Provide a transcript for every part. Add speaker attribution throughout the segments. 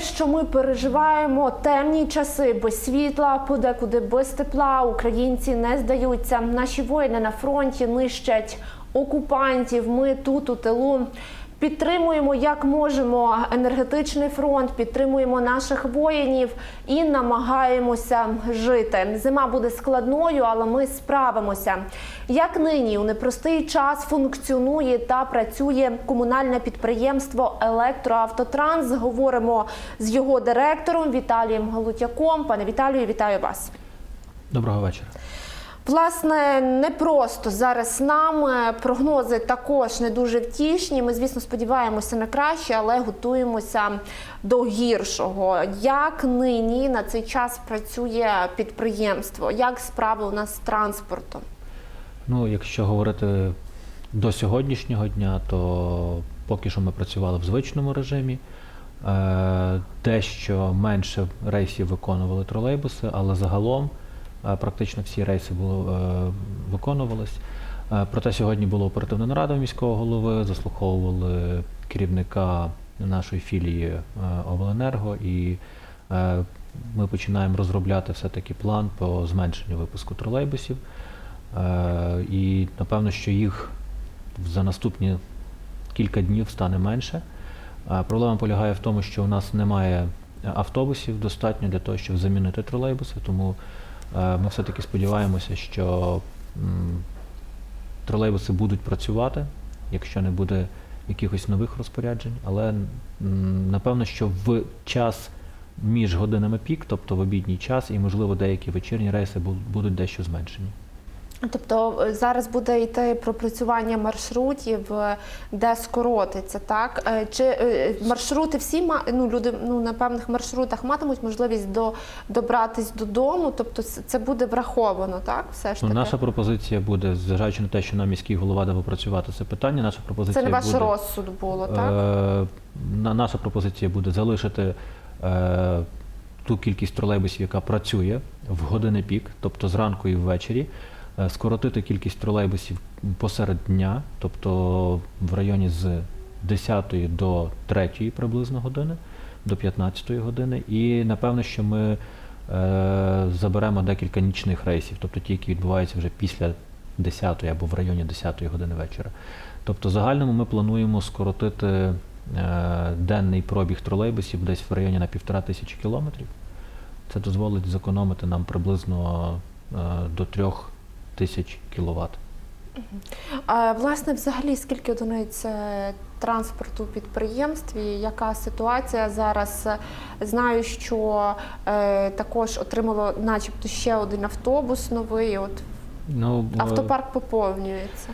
Speaker 1: Що ми переживаємо темні часи без світла, подекуди без тепла, українці не здаються. Наші воїни на фронті нищать окупантів. Ми тут у тилу. Підтримуємо як можемо енергетичний фронт, підтримуємо наших воїнів і намагаємося жити. Зима буде складною, але ми справимося. Як нині у непростий час функціонує та працює комунальне підприємство Електроавтотранс. Говоримо з його директором Віталієм Галутяком. Пане Віталію, вітаю вас.
Speaker 2: Доброго вечора.
Speaker 1: Власне, не просто зараз нам е, прогнози також не дуже втішні. Ми, звісно, сподіваємося на краще, але готуємося до гіршого. Як нині на цей час працює підприємство? Як справи у нас з транспортом?
Speaker 2: Ну, якщо говорити до сьогоднішнього дня, то поки що ми працювали в звичному режимі. Е, Дещо менше рейсів виконували тролейбуси, але загалом практично всі рейси було, е, виконувались. Е, Проте сьогодні була оперативна нарада міського голови, заслуховували керівника нашої філії е, Обленерго і е, ми починаємо розробляти все-таки план по зменшенню випуску тролейбусів. Е, І напевно, що їх за наступні кілька днів стане менше. Е, Проблема полягає в тому, що у нас немає автобусів достатньо для того, щоб замінити тролейбуси, тому е, ми все-таки сподіваємося, що тролейбуси будуть працювати, якщо не буде якихось нових розпоряджень, але напевно, що в час між годинами пік, тобто в обідній час, і можливо деякі вечірні рейси будуть дещо зменшені.
Speaker 1: Тобто е, зараз буде йти пропрацювання маршрутів, е, де скоротиться, так? Е, Чи маршрути всі ну, люди ну, на певних маршрутах матимуть можливість до, добратись додому? Тобто це буде враховано, так? Все ж
Speaker 2: Ну,
Speaker 1: таки?
Speaker 2: наша пропозиція буде, зважаючи на те, що нам міський голова дав опрацювати це питання, наша пропозиція
Speaker 1: Це не ваш
Speaker 2: буде,
Speaker 1: розсуд було, так?
Speaker 2: Е, наша пропозиція буде залишити е, ту кількість тролейбусів, яка працює в години пік, тобто зранку і ввечері, скоротити кількість тролейбусів посеред дня, тобто в районі з 10 до 3 приблизно години, до 15 години. І напевно, що ми е, заберемо декілька нічних рейсів, тобто ті, які відбуваються вже після 10 або в районі 10 години вечора. Тобто, в загальному ми плануємо скоротити е, денний пробіг тролейбусів десь в районі на півтора тисячі кілометрів. Це дозволить зекономити нам приблизно е, до трьох тисяч кіловат.
Speaker 1: А, власне, взагалі, скільки одиниць транспорту у підприємстві? Яка ситуація зараз? Знаю, що е, також отримало, начебто, ще один автобус новий. От
Speaker 2: Ну, е,
Speaker 1: автопарк поповнюється.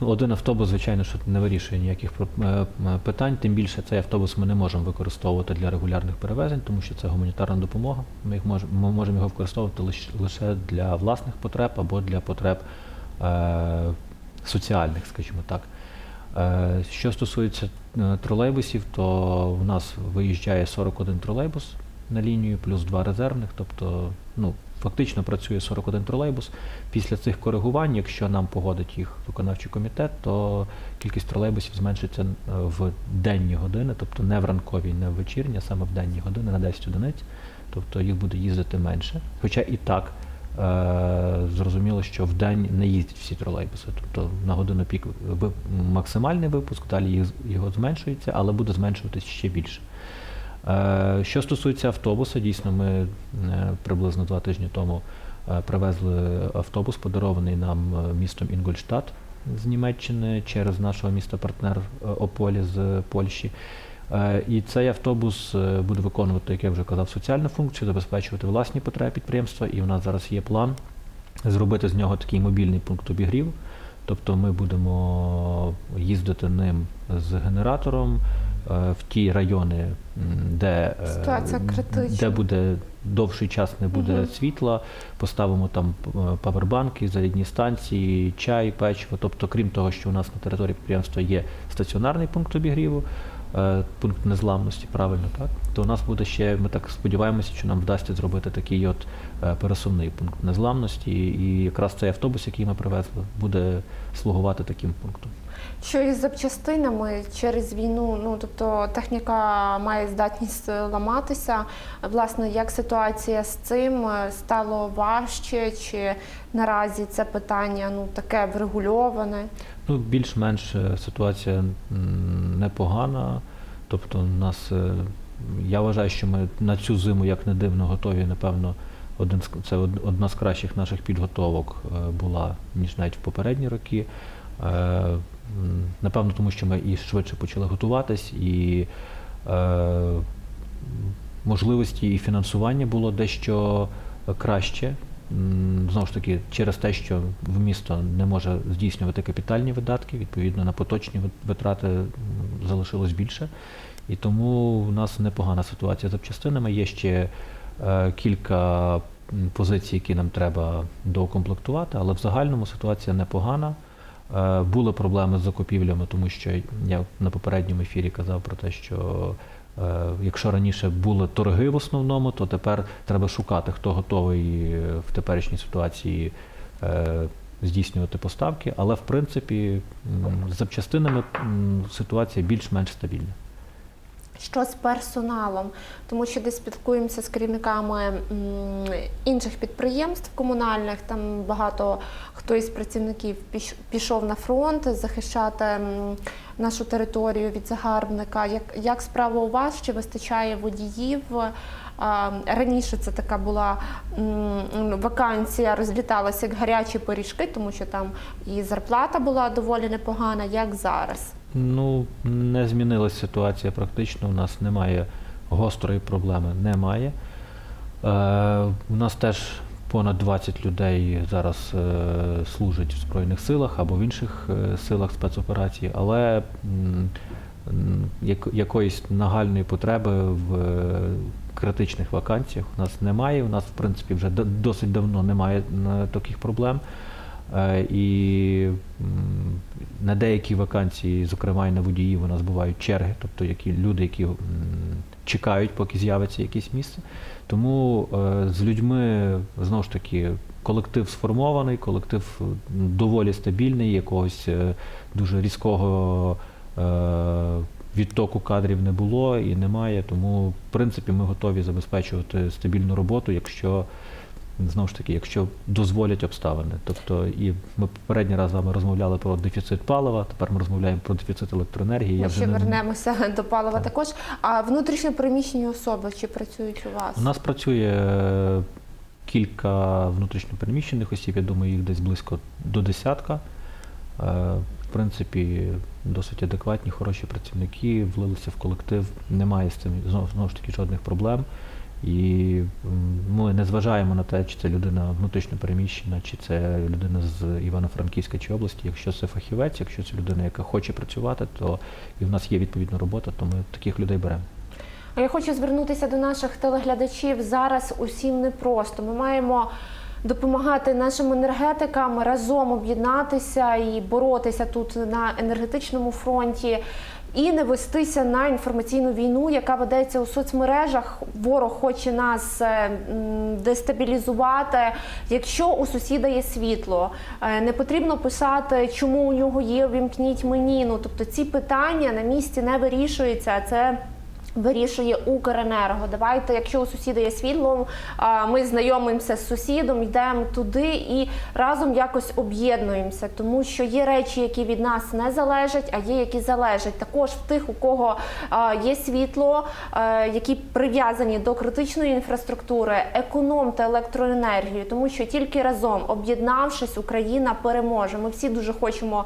Speaker 2: Ну, Один автобус, звичайно, що не вирішує ніяких е, е, питань. Тим більше цей автобус ми не можемо використовувати для регулярних перевезень, тому що це гуманітарна допомога. Ми їх мож, ми можемо його використовувати лише, лише для власних потреб або для потреб е, соціальних, скажімо так. Е, що стосується е, тролейбусів, то в нас виїжджає 41 тролейбус на лінію, плюс два резервних, тобто ну, фактично працює 41 тролейбус. Після цих коригувань, якщо нам погодить їх виконавчий комітет, то кількість тролейбусів зменшиться е, в денні години, тобто не в ранковій, не в вечірні, а саме в денні години на 10 одиниць. Тобто їх буде їздити менше. Хоча і так е, зрозуміло, що в день не їздять всі тролейбуси. Тобто на годину пік максимальний випуск, далі їх- його зменшується, але буде зменшуватись ще більше. Е, Що стосується автобуса, дійсно, ми е, приблизно два тижні тому е, привезли автобус, подарований нам містом Інгольштадт з Німеччини через нашого міста-партнер е, Ополі з Польщі. І цей автобус буде виконувати, як я вже казав, соціальну функцію, забезпечувати власні потреби підприємства. І в нас зараз є план зробити з нього такий мобільний пункт обігріву. Тобто ми будемо їздити ним з генератором в ті райони, де, е, де буде довший час не буде
Speaker 1: Мгм.
Speaker 2: світла, поставимо там е, павербанки, зарядні станції, чай, печиво. Тобто, крім того, що у нас на території підприємства є стаціонарний пункт обігріву, е, пункт незламності, правильно, так? То у нас буде ще, ми так сподіваємося, що нам вдасться зробити такий от е, пересувний пункт незламності. І якраз цей автобус, який ми привезли, буде слугувати таким пунктом.
Speaker 1: Що із запчастинами через війну, ну тобто техніка має здатність ламатися. Власне, як ситуація з цим стало важче, чи наразі це питання ну таке врегульоване?
Speaker 2: Ну, більш-менш е, ситуація непогана. Тобто, нас, е, я вважаю, що ми на цю зиму, як не дивно, готові, напевно, один це од- одна з кращих наших підготовок е, була, ніж навіть в попередні роки. Напевно, тому що ми і швидше почали готуватись, і е, можливості і фінансування було дещо краще. Знову ж таки, через те, що в місто не може здійснювати капітальні видатки, відповідно на поточні витрати залишилось більше. І тому в нас непогана ситуація з запчастинами. Є ще е, кілька позицій, які нам треба доукомплектувати, але в загальному ситуація непогана. Е, Були проблеми з закупівлями, тому що я на попередньому ефірі казав про те, що е, якщо раніше були торги в основному, то тепер треба шукати, хто готовий е, в теперішній ситуації здійснювати поставки. Але в принципі з запчастинами ситуація більш-менш стабільна.
Speaker 1: Що з персоналом? Тому що десь спілкуємося з керівниками інших підприємств комунальних. Там багато хто із працівників піш- пішов на фронт захищати нашу територію від загарбника. Як, як справа у вас? Чи вистачає водіїв? Раніше це така була вакансія, розліталася як гарячі пиріжки, тому що там і зарплата була доволі непогана. Як зараз?
Speaker 2: Ну, не змінилася ситуація практично. У нас немає гострої проблеми. Немає. Е, у нас теж понад 20 людей зараз е, служать в Збройних силах або в інших е, силах спецоперацій, але м, м, як, якоїсь нагальної потреби в е, критичних вакансіях у нас немає. У нас, в принципі, вже до- досить давно немає е, таких проблем. Е, І на деякі вакансії, зокрема і на водіїв, у нас бувають черги, тобто які люди, які чекають, поки з'явиться якесь місце. Тому е, з людьми знову ж таки колектив сформований, колектив доволі стабільний, якогось е, дуже різкого е, відтоку кадрів не було і немає. Тому, в принципі, ми готові забезпечувати стабільну роботу, якщо Знову ж таки, якщо дозволять обставини. Тобто, і ми попередній раз з вами розмовляли про дефіцит палива, тепер ми розмовляємо про дефіцит електроенергії.
Speaker 1: Ми
Speaker 2: Я
Speaker 1: ще
Speaker 2: вже не-
Speaker 1: вернемося до палива
Speaker 2: Так.
Speaker 1: також. А внутрішньо переміщені особи чи працюють у вас?
Speaker 2: У нас працює е, кілька внутрішньопереміщених осіб, я думаю, їх десь близько до десятка. Е, В принципі, досить адекватні, хороші працівники, влилися в колектив, немає з цим знову ж таки жодних проблем. І ми не зважаємо на те, чи це людина внутрішньо переміщена, чи це людина з Івано-Франківська чи області. Якщо це фахівець, якщо це людина, яка хоче працювати, то і в нас є відповідна робота, то ми таких людей беремо.
Speaker 1: А я хочу звернутися до наших телеглядачів. Зараз усім непросто. Ми маємо допомагати нашим енергетикам разом об'єднатися і боротися тут на енергетичному фронті. І не вестися на інформаційну війну, яка ведеться у соцмережах. Ворог хоче нас е, дестабілізувати. Якщо у сусіда є світло, е, не потрібно писати, чому у нього є, вімкніть мені. Ну тобто ці питання на місці не вирішуються. Це Вирішує Укренерго. Давайте, якщо у сусіда є світло, ми знайомимося з сусідом, йдемо туди і разом якось об'єднуємося, тому що є речі, які від нас не залежать, а є які залежать. Також в тих, у кого є світло, які прив'язані до критичної інфраструктури, економте електроенергію, тому що тільки разом, об'єднавшись, Україна переможе. Ми всі дуже хочемо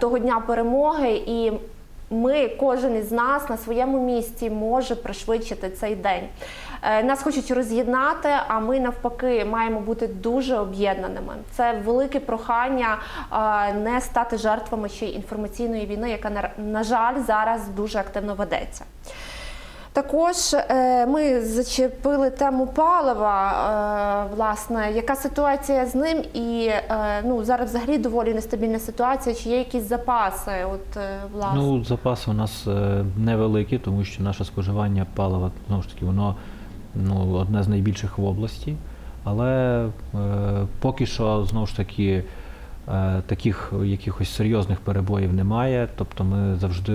Speaker 1: того дня перемоги і. Ми, кожен із нас на своєму місці може пришвидшити цей день. Е, Нас хочуть роз'єднати, а ми навпаки маємо бути дуже об'єднаними. Це велике прохання е, не стати жертвами ще інформаційної війни, яка на- на жаль зараз дуже активно ведеться. Також е, ми зачепили тему палива. Е, власне, яка ситуація з ним? І е, ну зараз взагалі доволі нестабільна ситуація. Чи є якісь запаси? От е, власне
Speaker 2: Ну, запаси у нас невеликі, тому що наше споживання палива знову ж таки воно ну, одне з найбільших в області. Але е, поки що знову ж таки таких якихось серйозних перебоїв немає. Тобто ми завжди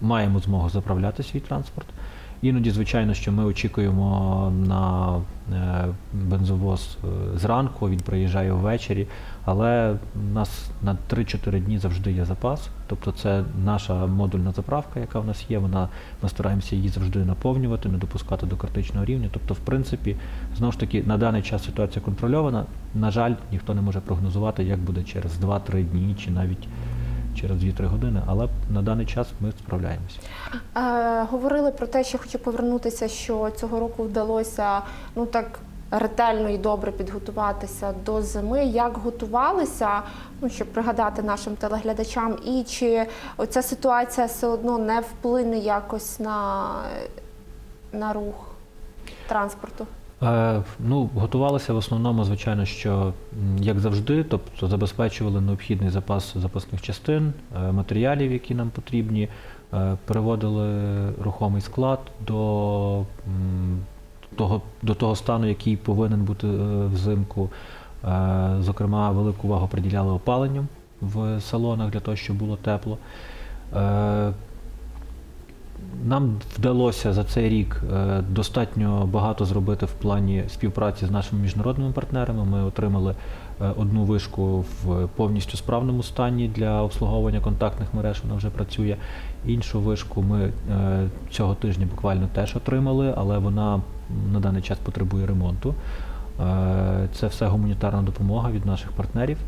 Speaker 2: маємо змогу заправляти свій транспорт. Іноді, звичайно, що ми очікуємо на е, бензовоз е, зранку, він приїжджає ввечері, але у нас на 3-4 дні завжди є запас. Тобто це наша модульна заправка, яка в нас є. Вона ми стараємося її завжди наповнювати, не допускати до критичного рівня. Тобто, в принципі, знову ж таки, на даний час ситуація контрольована. На жаль, ніхто не може прогнозувати, як буде через 2-3 дні чи навіть через 2-3 години. Але на даний час ми справляємося.
Speaker 1: Е, говорили про те, що хочу повернутися, що цього року вдалося ну так ретельно і добре підготуватися до зими. Як готувалися, ну щоб пригадати нашим телеглядачам, і чи оця ситуація все одно не вплине якось на, на рух транспорту?
Speaker 2: Е, ну, готувалися в основному, звичайно, що як завжди, тобто забезпечували необхідний запас запасних частин, е, матеріалів, які нам потрібні, е, переводили рухомий склад до того, до того стану, який повинен бути взимку. Зокрема, велику увагу приділяли опаленню в салонах для того, щоб було тепло. Нам вдалося за цей рік е, достатньо багато зробити в плані співпраці з нашими міжнародними партнерами. Ми отримали е, одну вишку в повністю справному стані для обслуговування контактних мереж. Вона вже працює. Іншу вишку ми е, цього тижня буквально теж отримали, але вона на даний час потребує ремонту. Це все гуманітарна допомога від наших партнерів.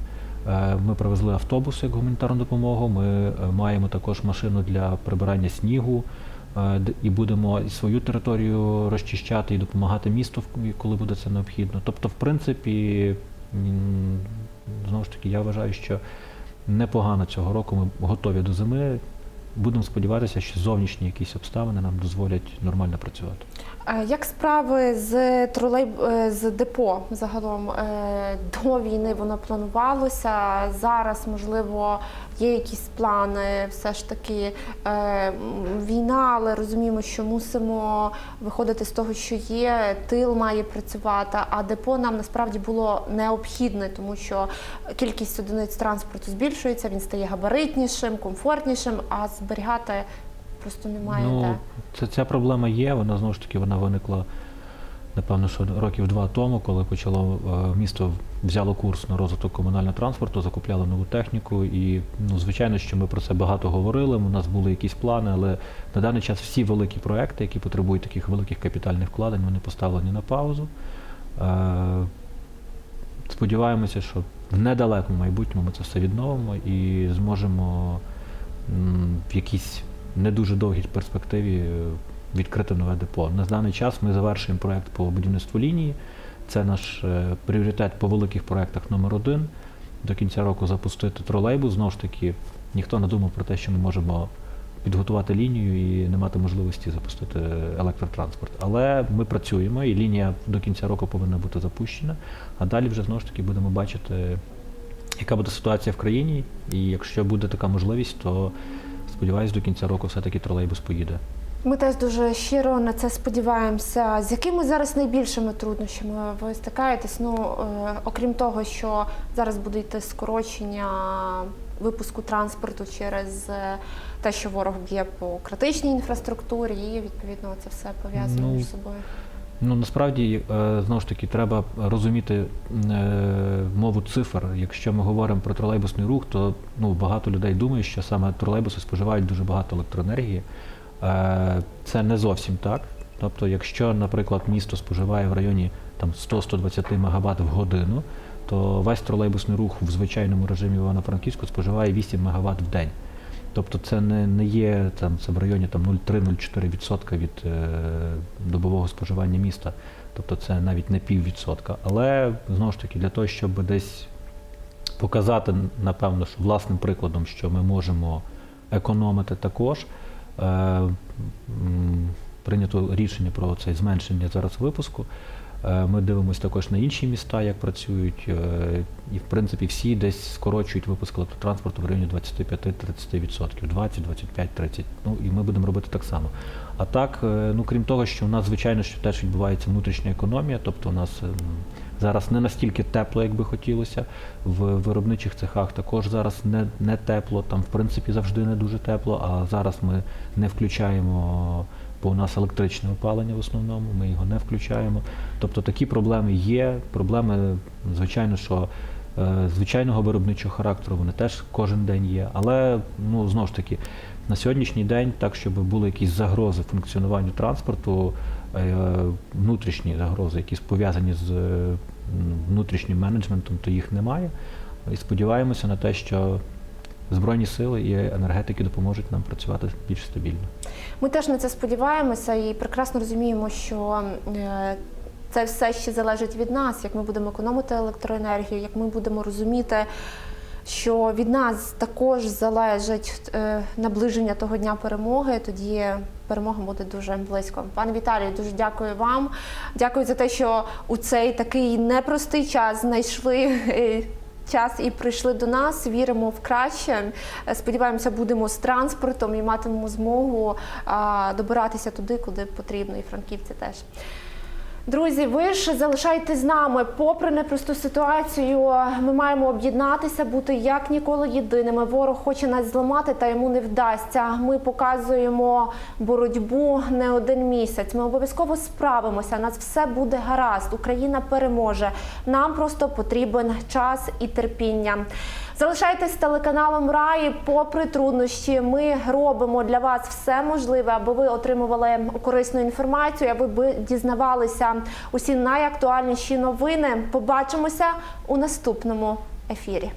Speaker 2: Е, Ми привезли автобус як гуманітарну допомогу. Ми е, маємо також машину для прибирання снігу е, і будемо свою територію розчищати і допомагати місту, коли буде це необхідно. Тобто, в принципі, знову ж таки, я вважаю, що непогано цього року ми готові до зими. Будемо сподіватися, що зовнішні якісь обставини нам дозволять нормально працювати.
Speaker 1: Як справи з тролей е, з депо загалом Е, до війни воно планувалося? Зараз можливо є якісь плани, все ж таки е, війна, але розуміємо, що мусимо виходити з того, що є. Тил має працювати, а депо нам насправді було необхідне, тому що кількість одиниць транспорту збільшується, він стає габаритнішим, комфортнішим, а зберігати просто немає де.
Speaker 2: Ну, це, ця проблема є, вона знову ж таки вона виникла, напевно, що років два тому, коли почало е, місто взяло курс на розвиток комунального транспорту, закупляли нову техніку. І, ну, звичайно, що ми про це багато говорили. У нас були якісь плани, але на даний час всі великі проекти, які потребують таких великих капітальних вкладень, вони поставлені на паузу. Е, Сподіваємося, що в недалекому майбутньому ми це все відновимо і зможемо в якійсь не дуже довгій перспективі е, відкрити нове депо. На даний час ми завершуємо проект по будівництву лінії. Це наш е, пріоритет по великих проектах номер один. До кінця року запустити тролейбус. Знову ж таки, ніхто не думав про те, що ми можемо підготувати лінію і не мати можливості запустити електротранспорт. Але ми працюємо, і лінія до кінця року повинна бути запущена. А далі вже знову ж таки будемо бачити, яка буде ситуація в країні. І якщо буде така можливість, то сподіваюсь, до кінця року все-таки тролейбус поїде.
Speaker 1: Ми теж дуже щиро на це сподіваємося. З якими зараз найбільшими труднощами ви стикаєтесь? Ну е, окрім того, що зараз буде йти скорочення випуску транспорту через е, те, що ворог б'є по критичній інфраструктурі, і відповідно це все пов'язано
Speaker 2: Ну,
Speaker 1: між собою.
Speaker 2: Ну насправді е, знову ж таки треба розуміти е, мову цифр. Якщо ми говоримо про тролейбусний рух, то ну багато людей думає, що саме тролейбуси споживають дуже багато електроенергії. Е, Це не зовсім так. Тобто, якщо, наприклад, місто споживає в районі там 100-120 МВт в годину, то весь тролейбусний рух в звичайному режимі Івано-Франківську споживає 8 МВт в день. Тобто це не, не є там, це в районі 0,3-0,4% від е, добового споживання міста. Тобто це навіть не піввідсотка. Але знову ж таки, для того, щоб десь показати, напевно, що власним прикладом, що ми можемо економити також. Е, прийнято рішення про це зменшення зараз випуску. Е, Ми дивимося також на інші міста, як працюють, е, і в принципі всі десь скорочують випуск електротранспорту в районі 25-30%, 20, 25, 30. Ну і ми будемо робити так само. А так, е, ну крім того, що у нас звичайно що теж відбувається внутрішня економія, тобто у нас ем, зараз не настільки тепло, як би хотілося. В виробничих цехах також зараз не, не тепло, там в принципі завжди не дуже тепло, а зараз ми не включаємо. Бо у нас електричне опалення в основному, ми його не включаємо. Тобто такі проблеми є. Проблеми, звичайно, що е, звичайного виробничого характеру вони теж кожен день є. Але ну знову ж таки, на сьогоднішній день, так щоб були якісь загрози функціонуванню транспорту, е, внутрішні загрози, які пов'язані з внутрішнім менеджментом, то їх немає. І сподіваємося на те, що Збройні сили і енергетики допоможуть нам працювати більш стабільно.
Speaker 1: Ми теж на це сподіваємося і прекрасно розуміємо, що е, це все ще залежить від нас, як ми будемо економити електроенергію, як ми будемо розуміти, що від нас також залежить е, наближення того дня перемоги. Тоді перемога буде дуже близько. Пане Віталію, дуже дякую вам. Дякую за те, що у цей такий непростий час знайшли. Час і прийшли до нас. Віримо в краще. Сподіваємося, будемо з транспортом і матимемо змогу добиратися туди, куди потрібно, і франківці теж. Друзі, ви ж залишайтесь з нами. Попри непросту ситуацію, ми маємо об'єднатися, бути як ніколи єдиними. Ворог хоче нас зламати, та йому не вдасться. Ми показуємо боротьбу не один місяць. Ми обов'язково справимося. Нас все буде гаразд. Україна переможе. Нам просто потрібен час і терпіння. Залишайтесь з телеканалом Раї. Попри труднощі, ми робимо для вас все можливе, аби ви отримували корисну інформацію, аби ви дізнавалися усі найактуальніші новини. Побачимося у наступному ефірі.